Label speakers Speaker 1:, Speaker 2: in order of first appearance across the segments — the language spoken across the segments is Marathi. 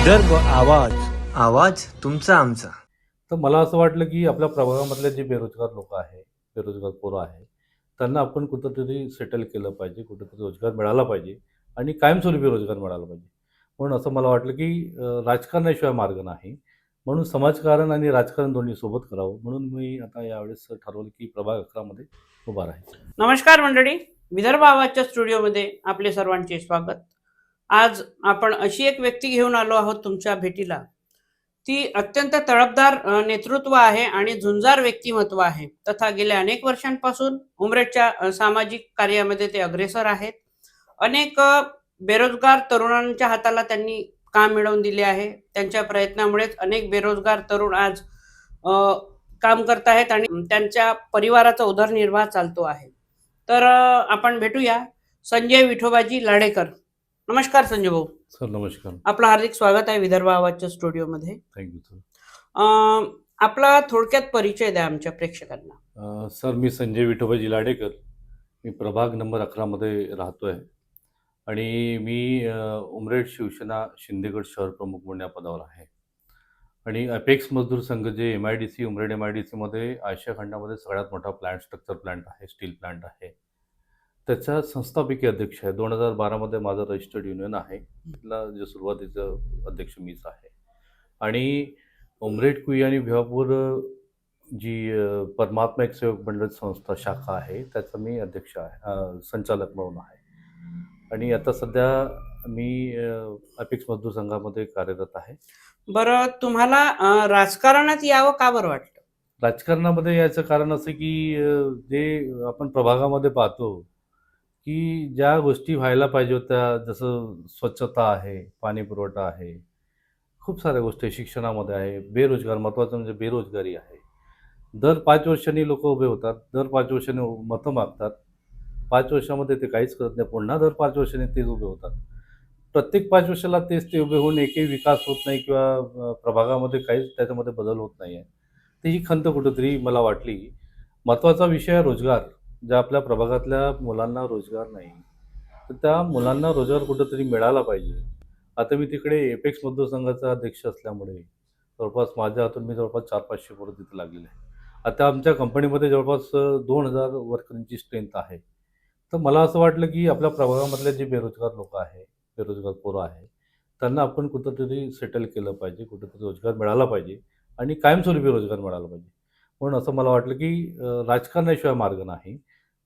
Speaker 1: विदर्भ आवाज. आवाज तुमचा आमचा.
Speaker 2: तर मला असं वाटलं की आपल्या प्रभागामधले जे बेरोजगार लोक आहे बेरोजगार पोरं आहे त्यांना आपण कुठंतरी सेटल केलं पाहिजे कुठंतरी रोजगार मिळाला पाहिजे आणि कायमस्वरूपी रोजगार मिळाला पाहिजे. म्हणून असं मला वाटलं की राजकारणाशिवाय मार्ग नाही. म्हणून समाजकारण आणि राजकारण दोन्ही सोबत करावं. म्हणून मी आता यावेळेस ठरवलं की प्रभाग अकरामध्ये उभा राहायचं.
Speaker 3: नमस्कार मंडळी. विदर्भ आवाजच्या स्टुडिओमध्ये आपले सर्वांचे स्वागत. आज आपण अशी एक व्यक्ती घेऊन आलो आहोत तुमच्या भेटीला. ती अत्यंत तळपदार नेतृत्व आहे आणि झुंजार व्यक्तिमत्व आहे. तथा गेल्या अनेक वर्षांपासून उमरेडच्या सामाजिक कार्यामध्ये ते अग्रेसर आहेत. अनेक बेरोजगार तरुणांच्या हाताला त्यांनी काम मिळवून दिले आहे? त्यांच्या प्रयत्नामुळेच अनेक बेरोजगार तरुण आज काम करत आहेत आणि त्यांच्या परिवाराचा उदरनिर्वाह चालतो आहे. तर आपण भेटूया संजय विठोबाजी लाडेकर. नमस्कार संजय भाऊ.
Speaker 2: सर नमस्कार.
Speaker 3: आपलं हार्दिक स्वागत आहे विदर्भ आवाजच्या स्टुडिओमध्ये.
Speaker 2: थँक्यू सर
Speaker 3: आपला थोडक्यात परिचय द्या आमच्या प्रेक्षकांना.
Speaker 2: सर मी संजय विठोबाजी लाडेकर. मी प्रभाग नंबर अकरामध्ये राहतो आहे आणि मी उमरेड शिवसेना शिंदेगड शहर प्रमुख म्हणून या पदावर आहे. आणि अपेक्स मजदूर संघ जे M I D C Umred M I D सीमध्ये आशिया खंडामध्ये सगळ्यात मोठा प्लांट स्ट्रक्चर प्लांट आहे स्टील प्लांट आहे. त्याचा संस्थापकीय अध्यक्ष आहे. दोन हजार बारामध्ये माझं रजिस्टर्ड युनियन आहे. तिथला जे सुरुवातीचं अध्यक्ष मीच आहे. आणि उमरेड कुई आणि भिवापूर जी परमात्मा एक सेवक मंडळ संस्था शाखा आहे त्याचा मी अध्यक्ष आहे संचालक म्हणून आहे. आणि आता सध्या मी अ, अपेक्स मजदूर संघामध्ये कार्यरत आहे.
Speaker 3: बरं तुम्हाला राजकारणात यावं का बरं वाटतं?
Speaker 2: राजकारणामध्ये याचं कारण असं की जे आपण प्रभागामध्ये पाहतो की ज्या गोष्टी व्हायला पाहिजे होत्या जसं स्वच्छता आहे पाणी पुरवठा आहे खूप साऱ्या गोष्टी आहे, शिक्षणामध्ये आहे बेरोजगार महत्त्वाचं म्हणजे बेरोजगारी आहे. दर पाच वर्षांनी लोक उभे होतात दर पाच वर्षांनी मतं मागतात पाच वर्षामध्ये ते काहीच करत नाही पुन्हा दर पाच वर्षांनी तेच उभे होतात. प्रत्येक पाच वर्षाला तेच ते उभे होऊन एकही विकास होत नाही किंवा प्रभागामध्ये काहीच त्याच्यामध्ये बदल होत नाही आहे तर ही खंत कुठंतरी मला वाटली. महत्त्वाचा विषय आहे रोजगार. ज्या आपल्या प्रभागातल्या मुलांना रोजगार नाही तर त्या मुलांना रोजगार कुठंतरी मिळाला पाहिजे. आता मी तिकडे एपेक्स मजदूर संघाचा अध्यक्ष असल्यामुळे जवळपास माझ्या हातून मी जवळपास चार पाचशे पोरं तिथे लागलेले आहे आता आमच्या कंपनीमध्ये जवळपास दोन हजार वर्करांची स्ट्रेंथ आहे. तर मला असं वाटलं की आपल्या प्रभागामधले जे बेरोजगार लोक आहे बेरोजगार पोरं आहे त्यांना आपण कुठंतरी सेटल केलं पाहिजे कुठंतरी रोजगार मिळाला पाहिजे आणि कायमस्वरूपी रोजगार मिळाला पाहिजे. म्हणून असं मला वाटलं की राजकारणाशिवाय मार्ग नाही.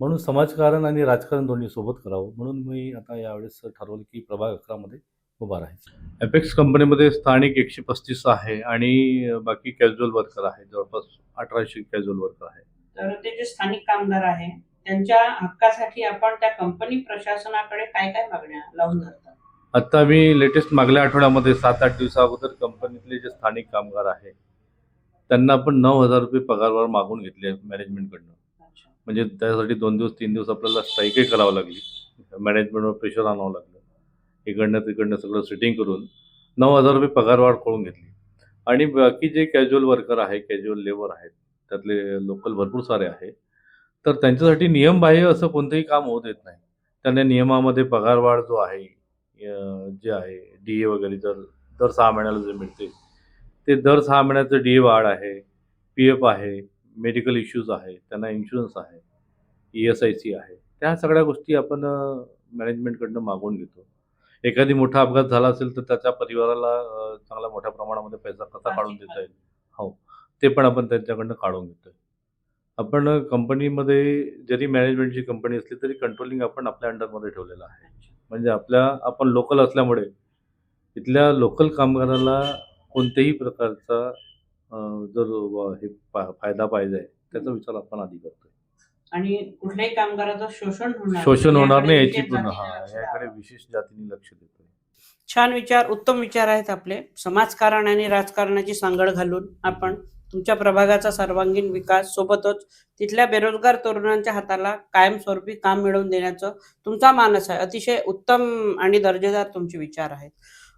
Speaker 2: म्हणून समाजकारण आणि राजकारण दोन्ही सोबत करावं. म्हणून मी आता यावेळेस ठरवलं की प्रभाग अकरामध्ये उभा राहायचं. अपेक्स कंपनीमध्ये स्थानिक एकशे पस्तीस आहे आणि बाकी कॅज्युअल वर्कर आहे. जवळपास अठराशे कॅज्युअल वर्कर आहे.
Speaker 3: तर ते जे स्थानिक कामगार आहे त्यांच्या हक्कासाठी आपण त्या कंपनी प्रशासनाकडे काय काय मागण्या लावून धरतात?
Speaker 2: आता मी लेटेस्ट मागल्या आठवड्यामध्ये सात आठ दिवसा अगोदर कंपनीतले जे स्थानिक कामगार आहे त्यांना आपण नऊ हजार रुपये पगारवर मागून घेतले मॅनेजमेंटकडनं. म्हणजे त्यासाठी दोन दिवस तीन दिवस आपल्याला स्ट्राईकही करावं लागली. मॅनेजमेंटवर प्रेशर आणावं लागलं. इकडनं तिकडनं सगळं सिटिंग करून नऊ हजार रुपये पगारवाढ करून घेतली. आणि बाकी जे कॅज्युअल वर्कर आहे कॅज्युअल लेबर आहेत त्यातले लोकल भरपूर सारे आहे तर त्यांच्यासाठी नियमबाह्य असं कोणतंही काम होत येत नाही. त्यांना नियमामध्ये पगारवाढ जो आहे जे आहे डी ए वगैरे जर दर सहा महिन्याला जे मिळते ते दर सहा महिन्याचं डी ए वाढ आहे पी एफ आहे मेडिकल इश्यूज आहे त्यांना इन्शुरन्स आहे ई एस आय सी आहे त्या सगळ्या गोष्टी आपण मॅनेजमेंटकडनं मागून घेतो. एखादी मोठा अपघात झाला असेल तर त्याच्या परिवाराला चांगला मोठ्या प्रमाणामध्ये पैसा कसा काढून देता येईल? हो ते पण आपण त्यांच्याकडनं काढून घेतोय. आपण कंपनीमध्ये जरी मॅनेजमेंटची कंपनी असली तरी कंट्रोलिंग आपण आपल्या अंडरमध्ये ठेवलेलं आहे. म्हणजे आपल्या आपण लोकल असल्यामुळे इथल्या लोकल कामगाराला कोणत्याही प्रकारचा जर हे फायदा पाहिजे आहे त्याचा विचार आपण आधी करतोय.
Speaker 3: आणि कुठल्याही कामगाराचं शोषण होणार
Speaker 2: शोषण होणार नाही याची हा
Speaker 3: लक्ष
Speaker 2: याकडे. विशेष जातीने लक्ष देतोय.
Speaker 3: छान विचार उत्तम विचार आहेत आपले. समाजकारण आणि राजकारणाची सांगड घालून आपण तुमच्या प्रभागाचा सर्वांगीण विकास सोबतच तिथल्या बेरोजगार तरुणांच्या हाताला कायमस्वरूपी काम मिळवून देण्याचं तुमचा मानस आहे. अतिशय उत्तम आणि दर्जेदार तुमचे विचार आहेत.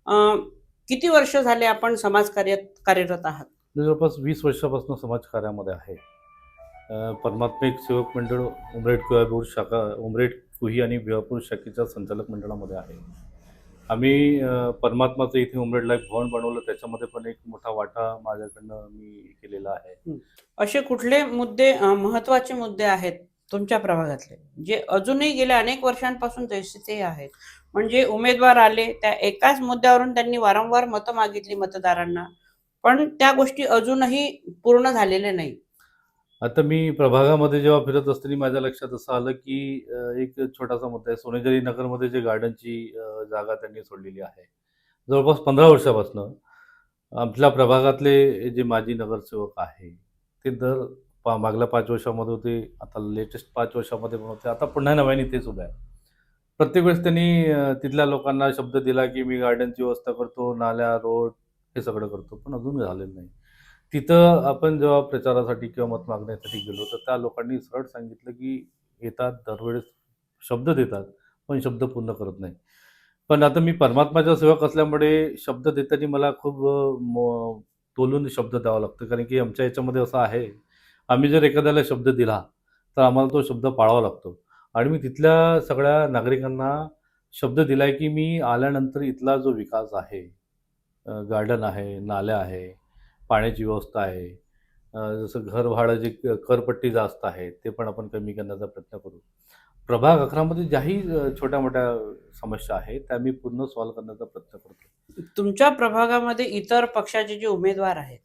Speaker 3: अं, किती वर्ष झाले आपण समाजकार्यात कार्यरत आहात?
Speaker 2: जवळपास वीस वर्षापासून समाजकार्यामध्ये आहे. परमात्मिक सेवक मंडळ उमरेड कुहापूर शाखा उमरेड कुही आणि भिवापूर शाखेच्या संचालक मंडळामध्ये आहे. आम्ही परमात्माचं इथे उमरेडला एक भवन बनवलं त्याच्यामध्ये पण एक मोठा वाटा माझ्याकडनं मी केलेला आहे.
Speaker 3: असे कुठले मुद्दे महत्त्वाचे मुद्दे आहेत तुमच्या प्रभागातले? जे अजूनही गेल्या अनेक वर्षांपासून जैसे ते आहेत. म्हणजे उमेदवार आले त्या एकाच मुद्द्यावरून त्यांनी वारंवार मतं मागितली मतदारांना. पण त्या गोष्टी अजूनही पूर्ण झालेल्या नाही.
Speaker 2: आता मी प्रभागामध्ये जेव्हा फिरत असताना माझ्या लक्षात असं आलं की एक छोटासा मुद्दा आहे. सोनेजरी नगरमध्ये जे गार्डनची जागा त्यांनी सोडलेली आहे. जवळपास पंधरा वर्षापासून आपल्या प्रभागातले जे माजी नगरसेवक आहे ते दर पा मागल्या पाच वर्षामध्ये होते आता लेटेस्ट पाच वर्षामध्ये पण होते. आता पुन्हा नव्याने तेच उभे आहे प्रत्येक वेळेस त्यांनी तिथल्या लोकांना शब्द दिला की मी गार्डनची व्यवस्था करतो नाल्या रोड हे सगळं करतो पण अजून झालेलं नाही. तिथं आपण जेव्हा प्रचारासाठी किंवा मत मागण्यासाठी गेलो तर त्या लोकांनी सरळ सांगितलं की येतात दरवेळेस शब्द देतात पण शब्द पूर्ण करत नाही. पण आता मी परमात्माच्या सेवक असल्यामुळे शब्द देताना मला खूप म- तोलून शब्द द्यावा लागतो. कारण की आमच्या याच्यामध्ये असं आहे आम्ही जर एखाद्याला शब्द दिला तर आम्हाला तो शब्द पाळावा लागतो. आणि मी तिथल्या सगळ्या नागरिकांना शब्द दिलाय की मी आल्यानंतर इथला जो विकास आहे गार्डन आहे नाल्या आहे पाण्याची व्यवस्था आहे. जसं घर भाडं जे करपट्टी जास्त आहे ते पण आपण कमी करण्याचा प्रयत्न करू. प्रभाग अकरामध्ये ज्याही छोट्या मोठ्या समस्या आहेत त्या मी पूर्ण सॉल्व्ह करण्याचा प्रयत्न करतो
Speaker 3: तुमच्या प्रभागामध्ये इतर पक्षाचे जे उमेदवार आहेत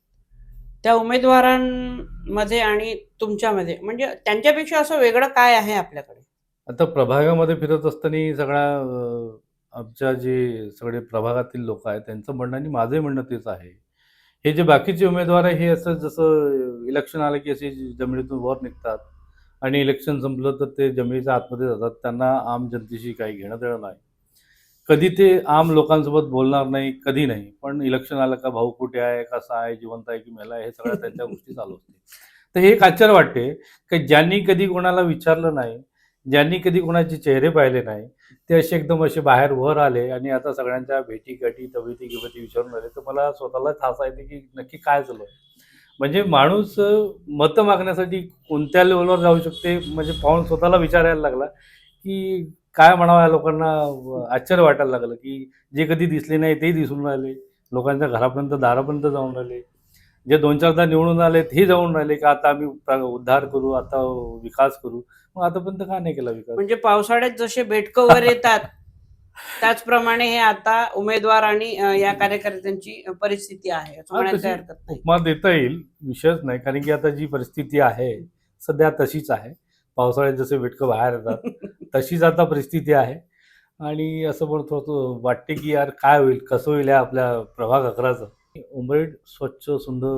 Speaker 3: त्या उमेदवारांमध्ये आणि तुमच्यामध्ये म्हणजे त्यांच्यापेक्षा असं वेगळं काय आहे आपल्याकडे?
Speaker 2: आता प्रभागामध्ये फिरत असताना सगळ्या आमच्या जे सगळे प्रभागातील लोक आहेत त्यांचं म्हणणं आणि माझंही म्हणणं तेच आहे. हे जे बाकीचे उमेदवार आहे हे असं जसं इलेक्शन आलं की असे जमिनीतून वर निघतात आणि इलेक्शन संपलं तर ते जमिनीच्या आतमध्ये जातात. त्यांना आम जनतेशी काही घेणं देणं नाही. कधी ते आम लोकांसोबत बोलणार नाही कधी नाही. पण इलेक्शन आलं का भाऊ कुठे आहे कसा आहे जिवंत आहे की मेला आहे हे सगळ्या त्यांच्या गोष्टी चालू असते तर हे एक आश्चर्य वाटते की ज्यांनी कधी कोणाला विचारलं नाही ज्यांनी कधी कोणाचे चेहरे पाहिले नाही ते असे एकदम असे बाहेर वर आले आणि आता सगळ्यांच्या भेटी गाठी तब्येती गिबती विचारून आले तर मला स्वतःलाच हसा येते की नक्की काय झालं? म्हणजे माणूस मतं मागण्यासाठी कोणत्या लेवलवर जाऊ शकते? म्हणजे पाहून स्वतःला विचारायला लागला की काय म्हणावं या लोकांना? आश्चर्य वाटायला लागलं की जे कधी दिसले नाही ते दिसून राहिले. लोकांच्या घरापर्यंत दारापर्यंत जाऊन राहिले. जे दोन चारदा निवडून आले ते जाऊन राहिले की आता आम्ही उद्धार करू आता विकास करू. मग आतापर्यंत का नाही केला विकास?
Speaker 3: म्हणजे पावसाळ्यात जसे बेटकं वर येतात त्याचप्रमाणे हे आता उमेदवार आणि अ, या कार्यकर्त्यांची परिस्थिती आहे असं म्हणायला
Speaker 2: तशी-
Speaker 3: काही हरकत नाही.
Speaker 2: उपमा देता येईल विषयच नाही कारण की आता जी परिस्थिती आहे सध्या तशीच आहे. पावसाळ्यात जसे बेटकं बाहेर येतात तशीच आता परिस्थिती आहे. आणि असं म्हणत होतो वाटते की यार काय होईल कसं होईल या आपल्या प्रभाग अकराचं? उमरेड स्वच्छ सुंदर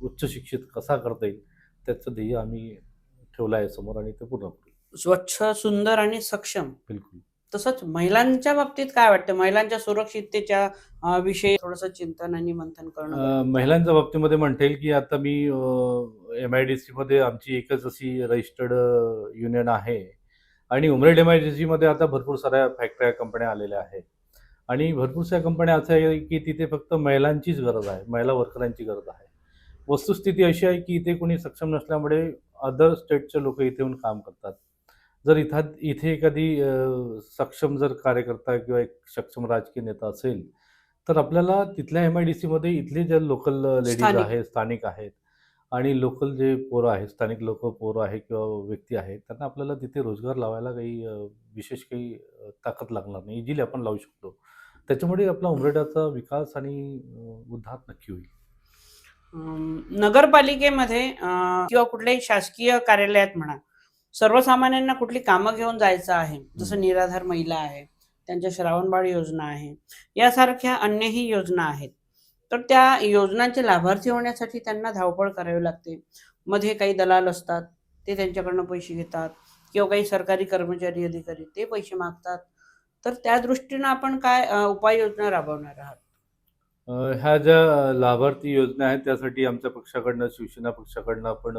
Speaker 2: उच्च शिक्षित कसा करता येईल? त्याचं ध्येय आम्ही ठेवलं आहे समोर आणि ते पूर्ण
Speaker 3: स्वच्छ सुंदर आणि सक्षम.
Speaker 2: बिलकुल.
Speaker 3: तसंच महिलांच्या बाबतीत काय वाटतं? महिलांच्या सुरक्षिततेच्या अ, विषयी थोडस चिंतन आणि मंथन करणं.
Speaker 2: अं. महिलांच्या बाबतीमध्ये म्हणता येईल की आता मी एम आय डी सीमध्ये आमची एकच अशी रजिस्टर्ड युनियन आहे. आणि उमरेड एम आय डी सीमध्ये आता भरपूर साऱ्या फॅक्टऱ्या कंपन्या आलेल्या आहेत. आणि भरपूरशा कंपन्या असं आहे की तिथे फक्त महिलांचीच गरज आहे महिला वर्करांची गरज आहे. वस्तुस्थिती अशी आहे की इथे कोणी सक्षम नसल्यामुळे अदर स्टेटचे लोक इथे येऊन काम करतात. जर इथं इथे एखादी सक्षम जर कार्यकर्ता किंवा एक सक्षम राजकीय नेता असेल तर आपल्याला तिथल्या एम आय डी सीमध्ये इथले जे लोकल लेडीज. आहेत स्थानिक आहेत आणि लोकल जे पोरं आहेत स्थानिक लोक पोरं आहेत किंवा व्यक्ती आहेत त्यांना आपल्याला तिथे रोजगार लावायला काही विशेष काही ताकद लागणार नाही. इझिली आपण लावू शकतो. त्याच्यामुळे आपला उमरेडाचा विकास आणि उद्धार नक्की होईल.
Speaker 3: नगरपालिकेमध्ये किंवा कुठल्याही शासकीय कार्यालयात म्हणा सर्वसामान्यांना कुठली कामं घेऊन जायचं आहे जसं निराधार महिला आहे त्यांच्या श्रावणबाळ योजना आहे यासारख्या अन्यही योजना आहेत तर त्या योजनांचे लाभार्थी होण्यासाठी त्यांना धावपळ करावी लागते. मध्ये काही दलाल असतात ते त्यांच्याकडनं पैसे घेतात किंवा काही सरकारी कर्मचारी अधिकारी ते पैसे मागतात. तर त्या दृष्टीनं आपण काय उपाययोजना राबवणार आहात?
Speaker 2: ह्या ज्या लाभार्थी योजना आहेत त्यासाठी आमच्या पक्षाकडनं शिवसेना पक्षाकडनं आपण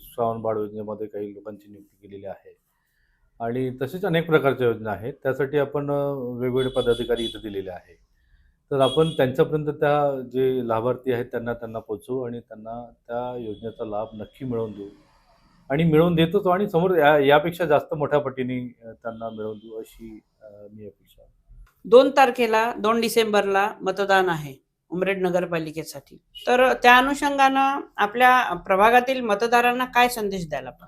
Speaker 2: श्रावण बाळ योजनेमध्ये काही लोकांची नियुक्ती केलेली आहे. आणि तसेच अनेक प्रकारच्या योजना आहेत. त्यासाठी आपण वेगवेगळे पदाधिकारी इथं दिलेले आहे तर आपण त्यांच्यापर्यंत त्या जे लाभार्थी आहेत त्यांना त्यांना पोचवू आणि त्यांना त्या योजनेचा लाभ नक्की मिळवून देऊ. आणि मिळवून देतोच. आणि समोर या यापेक्षा जास्त मोठ्या पटीने त्यांना मिळवून देऊ अशी मी अपेक्षा
Speaker 3: दोन तारखेला दोन डिसेंबरला मतदान आहे उमरेड नगरपालिकेसाठी. तर त्या अनुषंगानं आपल्या प्रभागातील मतदारांना काय संदेश द्यायला आपण?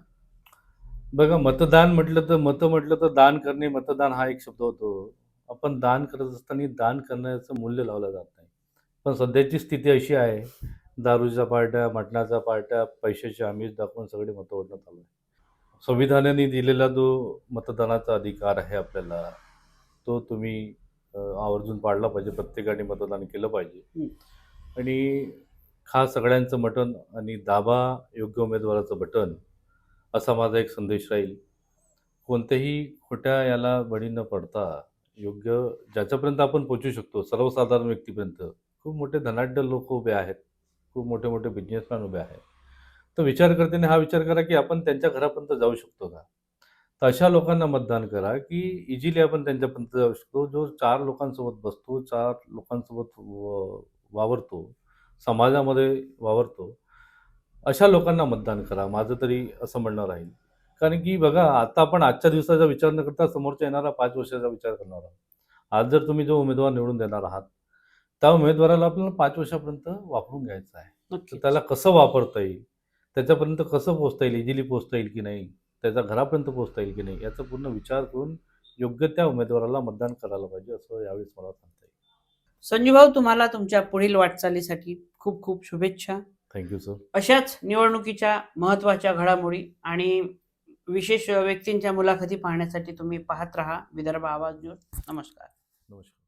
Speaker 2: बघा मतदान म्हटलं तर मतं म्हटलं तर दान करणे मतदान हा एक शब्द होतो. आपण दान करत असताना दान करण्याचं मूल्य लावलं जात नाही. पण सध्याची स्थिती अशी आहे दारूच्या पार्ट्या मटणाचा पार्ट्या पैशाची आमिष दाखवून सगळे मतं ओढण्यात आलं संविधानाने दिलेला जो मतदानाचा अधिकार आहे आपल्याला तो तुम्ही आवर्जून पाळला पाहिजे प्रत्येकाने मतदान केलं पाहिजे. आणि खास सगळ्यांचं मटण आणि दाबा योग्य उमेदवाराचं बटन असा माझा एक संदेश राहील. कोणत्याही खोट्या याला बळी न पडता योग्य ज्याच्यापर्यंत आपण पोचू शकतो सर्वसाधारण व्यक्तीपर्यंत खूप मोठे धनाढ्य लोक उभे आहेत खूप मोठे मोठे बिझनेसमॅन उभे आहेत. तर विचार करताना हा विचार करा की आपण त्यांच्या घरापर्यंत जाऊ शकतो का? अशा लोकांना मतदान करा की इझिली आपण त्यांच्यापर्यंत जाऊ शकतो. जो चार लोकांसोबत बसतो चार लोकांसोबत वावरतो समाजामध्ये वावरतो अशा लोकांना मतदान करा. माझं तरी असं म्हणणं राहील. कारण की बघा आता आपण आजच्या दिवसाचा विचार न करता समोरच्या येणारा पाच वर्षाचा विचार करणार आहोत. आज जर तुम्ही जो उमेदवार निवडून देणार आहात त्या उमेदवाराला आपल्याला पाच वर्षापर्यंत वापरून घ्यायचं आहे. त्याला कसं वापरता येईल? त्याच्यापर्यंत कसं पोचता येईल? इझिली पोचता येईल की नाही? त्याच्या घरापर्यंत पोचता येईल की नाही याचा पूर्ण विचार करून योग्य त्या उमेदवाराला मतदान करायला पाहिजे असं यावेळेस मला सांगता येईल.
Speaker 3: संजू भाऊ तुम्हाला तुमच्या पुढील वाटचालीसाठी खूप खूप शुभेच्छा.
Speaker 2: थँक्यू सर
Speaker 3: अशाच निवडणुकीच्या महत्त्वाच्या घडामोडी आणि विशेष व्यक्तींच्या मुलाखती पाहण्यासाठी तुम्ही पाहत राहा. विदर्भ आवाज न्यूज. नमस्कार.
Speaker 2: नमस्कार.